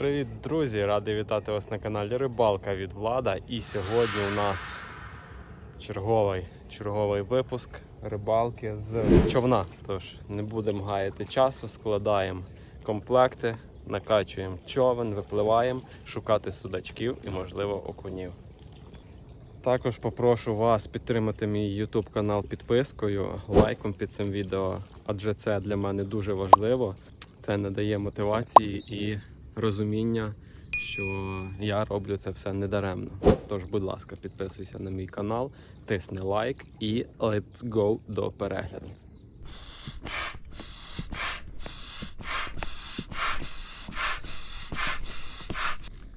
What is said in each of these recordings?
Привіт, друзі! Радий вітати вас на каналі Рибалка від Влада. І сьогодні у нас черговий, черговий випуск рибалки з човна. Тож не будемо гаяти часу, складаємо комплекти, накачуємо човен, випливаємо шукати судачків і, можливо, окунів. Також попрошу вас підтримати мій YouTube канал підпискою, лайком під цим відео, адже це для мене дуже важливо. Це надає мотивації і розуміння, що я роблю це все недаремно. Тож, будь ласка, підписуйся на мій канал, тисни лайк і let's go до перегляду.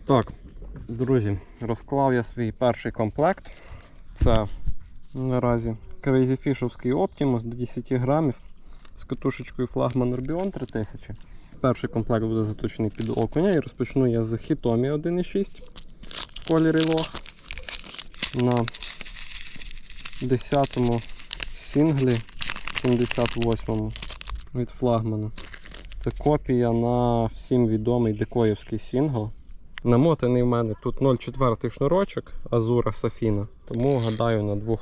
Так, друзі, розклав я свій перший комплект. Це наразі Crazy Fish'овський Optimus до 10 грамів з катушечкою флагман Orbion 3000. Перший комплект буде заточений під окуня і розпочну я з Hitomi 1.6 в кольорі лох на 10 сінглі 78 від флагману. Це копія на всім відомий декоївський сінгл. Намотаний в мене тут 0,4 шнурочок Азура Сафіна, тому гадаю на 2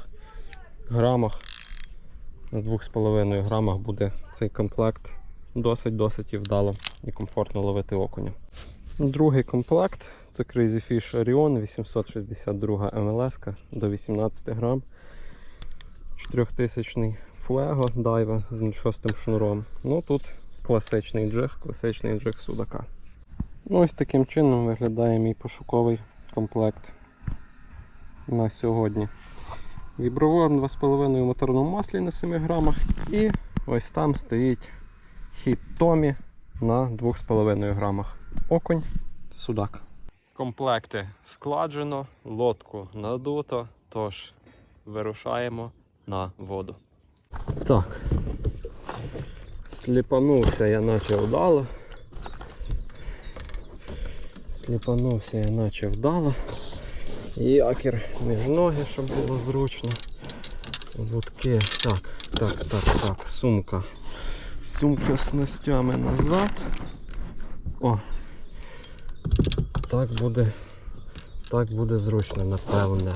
грамах, на 2,5 грамах буде цей комплект досить-досить і вдало і комфортно ловити окуня. Другий комплект це Crazy Fish Orion 862 МЛС до 18 грам. 4000 Fuego дайва з 6 шнуром. Ну тут класичний джиг, класичний джиг судака. Ну, ось таким чином виглядає мій пошуковий комплект на сьогодні. Віброворм 2,5 в моторному маслі на 7 грамах. І ось там стоїть хіт Томі на 2,5 грамах. Окунь, судак. Комплекти складжено, лодку надуто, тож вирушаємо на воду. Так. Сліпанувся я наче вдало. Сліпанувся я наче вдало. Якір між ноги, щоб було зручно. Вудки. Так, так, так, так, сумка. Сумка з снастями назад. О! Так буде. Так буде зручно, напевне.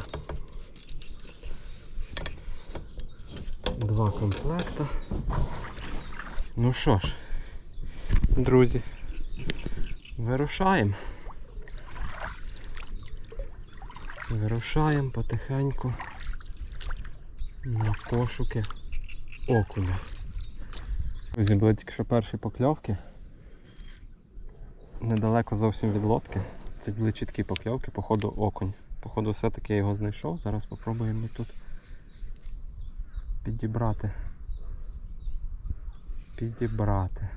Два комплекта. Ну що ж, друзі, вирушаємо. Вирушаємо потихеньку на пошуки окуня. Друзі, були тільки що перші покльовки. Недалеко зовсім від лодки. Це були чіткі покльовки, походу окунь. Походу все-таки я його знайшов. Зараз спробуємо тут підібрати. Підібрати.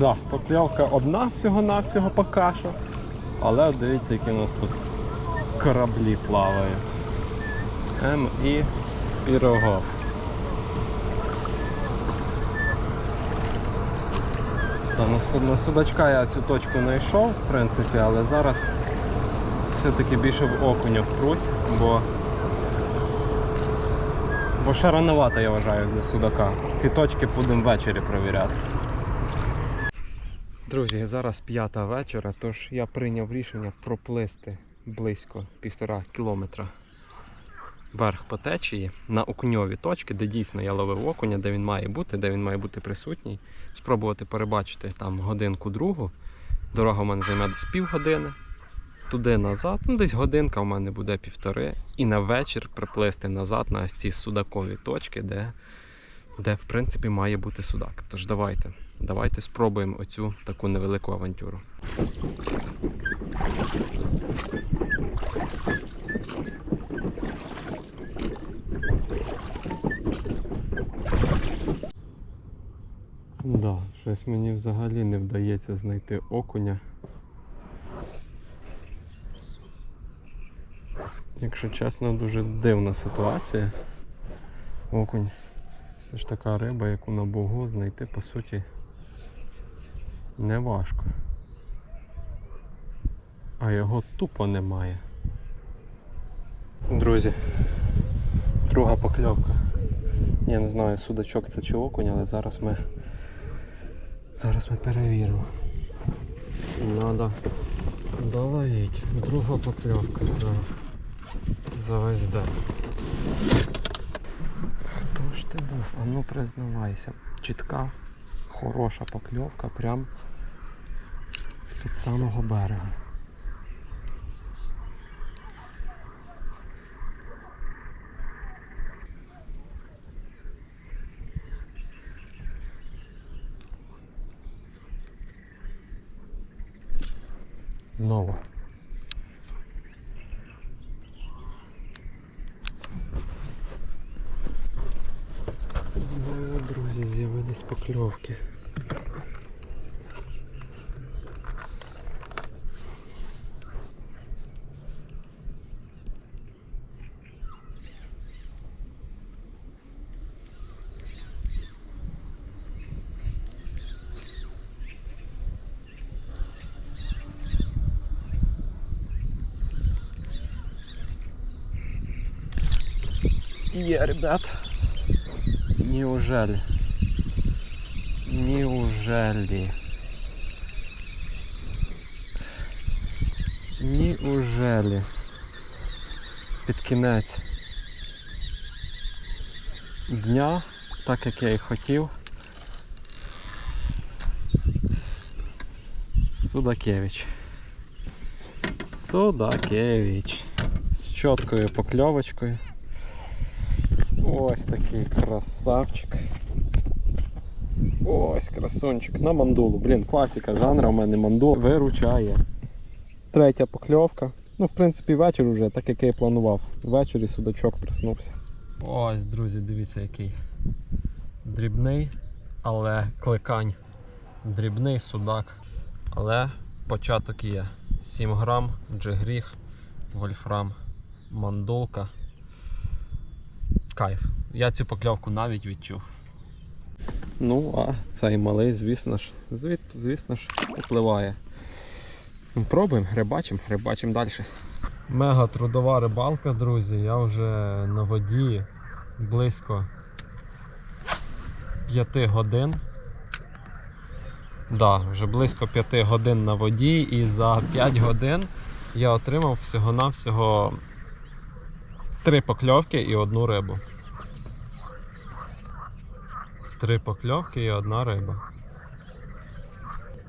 Да, покльовка одна всього-навсього поки що. Але дивіться, які у нас тут кораблі плавають. М.І. Пірогов. Та, на, су- на судачка я цю точку не йшов, в принципі, але зараз все-таки більше в окуню впрусь, бо, бо ще рановато, я вважаю, для судака. Ці точки будемо ввечері перевіряти. Друзі, зараз п'ята вечора, тож я прийняв рішення проплисти близько півтора кілометра вверх по течії на окуньові точки, де дійсно я ловив окуня, де він має бути, де він має бути присутній. Спробувати перебачити там годинку другу. Дорога в мене займе десь півгодини. Туди назад, ну десь годинка в мене буде півтори. І на вечір приплисти назад на ось ці судакові точки, де, де в принципі має бути судак. Тож давайте. Давайте спробуємо оцю таку невелику авантюру. Да, щось мені взагалі не вдається знайти окуня. Якщо чесно, дуже дивна ситуація. Окунь. Це ж така риба, яку на богу знайти по суті не важко. А його тупо немає. Друзі, друга покльовка. Я не знаю, судачок це чи окунь, але зараз ми зараз ми перевіримо. Надо доловить. Друга покльовка за, за весь день. Хто ж ти був? А ну признавайся. Чітка, хороша покльовка прям з-під самого берега. Знову. Друзі, з'явились покльовки. Є, ребят. Неужели? Неужели? Неужели? Під кінець дня, так як я і хотів. Судакевич. Судакевич. З чіткою покльовочкою. Ось такий красавчик. Ось красунчик на мандулу. Блін, класика жанра у мене мандул виручає. Третя покльовка. Ну, в принципі, вечір уже, так як я і планував. Ввечері судачок проснувся. Ось, друзі, дивіться який. Дрібний, але кликань. Дрібний судак. Але початок є. 7 грам, джигріх, вольфрам, мандулка. Кайф. Я цю покльовку навіть відчув. Ну, а цей малий, звісно ж, звід, звісно ж, попливає. Ну, Пробуємо, рибачимо, рибачимо далі. Мега трудова рибалка, друзі. Я вже на воді близько 5 годин. Да, вже близько 5 годин на воді і за 5 годин я отримав всього-навсього 3 покльовки і одну рибу. Три покльовки і одна риба.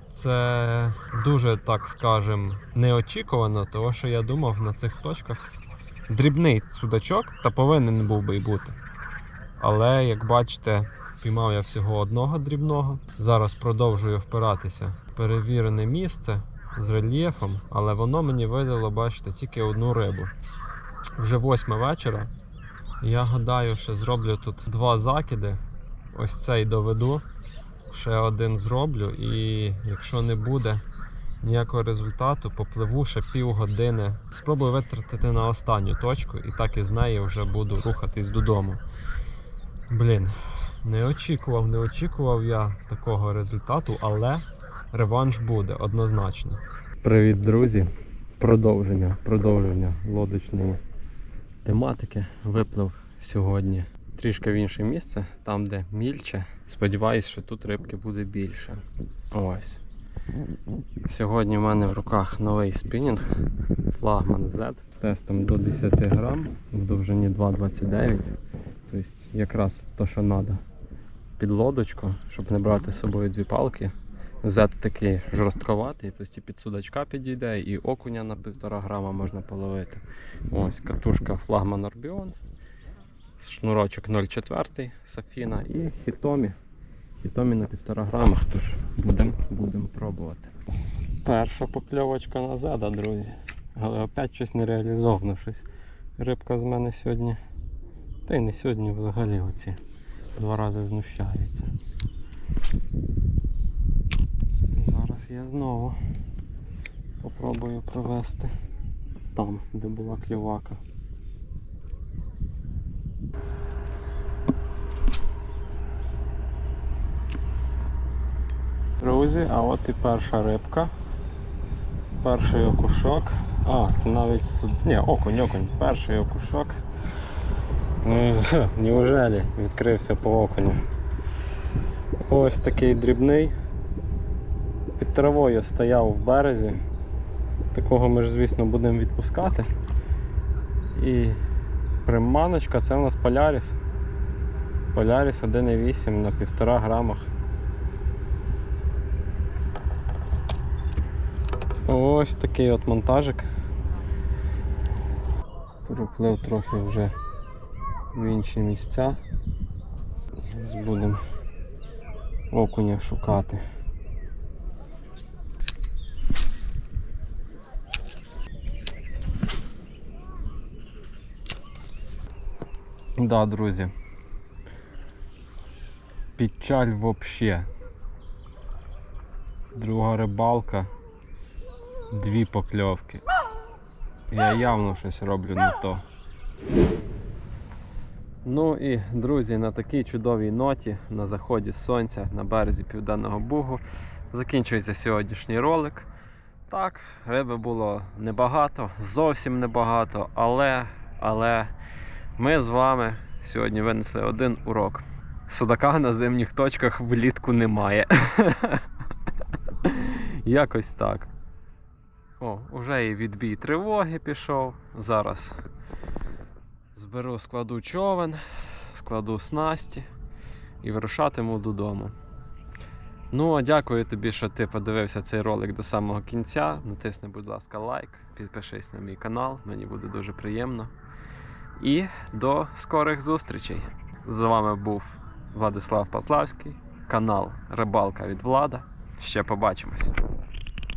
Це дуже, так скажем, неочікувано, тому що я думав на цих точках дрібний судачок та повинен був би й бути. Але, як бачите, піймав я всього одного дрібного. Зараз продовжую впиратися. в Перевірене місце з рельєфом, але воно мені видало, бачите, тільки одну рибу. Вже восьма вечора. Я гадаю, що зроблю тут два закиди. Ось цей доведу. Ще один зроблю, і якщо не буде ніякого результату, попливу ще півгодини. Спробую витратити на останню точку і так із неї вже буду рухатись додому. Блін, не очікував, не очікував я такого результату, але реванш буде однозначно. Привіт, друзі! Продовження, продовження лодочної тематики виплив сьогодні трішки в інше місце, там де мільче. Сподіваюсь, що тут рибки буде більше. Ось. Сьогодні в мене в руках новий спінінг флагман Z тестом до 10 грам в довжині 2,29. Тобто якраз то, що треба. Під лодочку, щоб не брати з собою дві палки. Z такий жорстковатий, тобто і під судачка підійде, і окуня на 1,5 грама можна половити. Ось катушка флагман Орбіон. Шнурочок 0,4 Сафіна і хітомі. Хітомі на 1,5 грама, тож будемо будем пробувати. Перша покльовочка на зеда, друзі. Але опять щось не реалізовано. Щось рибка з мене сьогодні. Та й не сьогодні взагалі оці два рази знущається. Зараз я знову попробую провести там, де була клювака. Друзі, а от і перша рибка. Перший окушок. А, це навіть суд... Ні, окунь, окунь. Перший окушок. Ну, неужели відкрився по окуню. Ось такий дрібний. Під травою стояв в березі. Такого ми ж, звісно, будемо відпускати. І приманочка це у нас Поляріс. Поляріс 1,8 на 1,5 грамах. Ось такий от монтажик. Переплив трохи вже в інші місця. Зараз будемо окуня шукати. Да, друзі. Печаль вообще. Друга рибалка. Дві покльовки. Я явно щось роблю не то. Ну і друзі, на такій чудовій ноті на заході сонця на березі Південного Бугу закінчується сьогоднішній ролик. Так, риби було небагато, зовсім небагато, але, але ми з вами сьогодні винесли один урок. Судака на зимніх точках влітку немає. Якось так. О, уже і відбій тривоги пішов. Зараз зберу, складу човен, складу снасті і вирушатиму додому. Ну, а дякую тобі, що ти подивився цей ролик до самого кінця. Натисни, будь ласка, лайк, підпишись на мій канал, мені буде дуже приємно. І до скорих зустрічей. З вами був Владислав Патлавський, канал Рибалка від Влада. Ще побачимось.